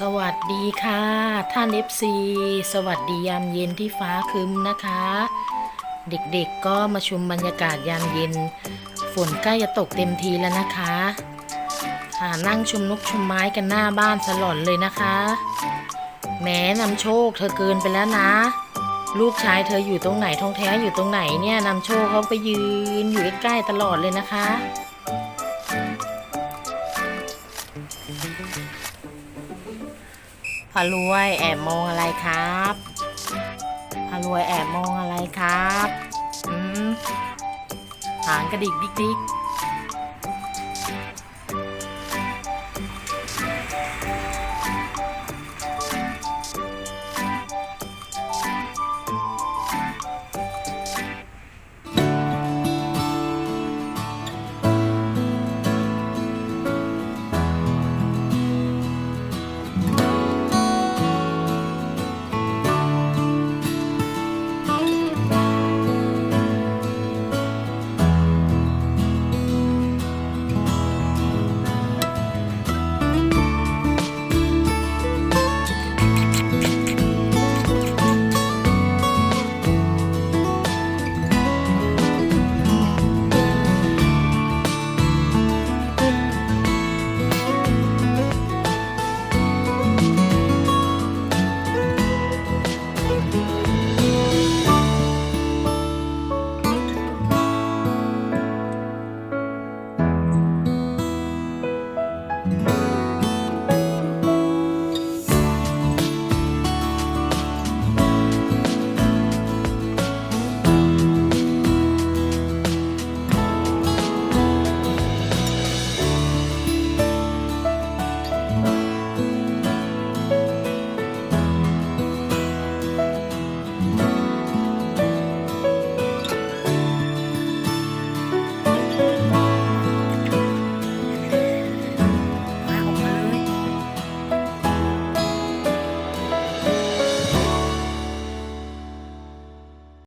สวัสดีค่ะ ท่าน FC สวัสดียามเย็นที่ฟ้าครึ้มนะคะ เด็กๆก็มาชมบรรยากาศยามเย็น ฝนใกล้จะตกเต็มทีแล้วนะคะหานั่งชมนกชมไม้กันหน้าบ้านสลอนเลยนะคะแหม้นำโชคเธอเกินไปแล้วนะ ลูกชายเธออยู่ตรงไหนท้องแท้อยู่ตรงไหนเนี่ยนำโชคเขาไปยืนอยู่ใกล้ๆตลอดเลยนะคะ พารวยแอบมองอะไรครับพารวยแอบมองอะไรครับ อืมหางกระดิกดิกดิก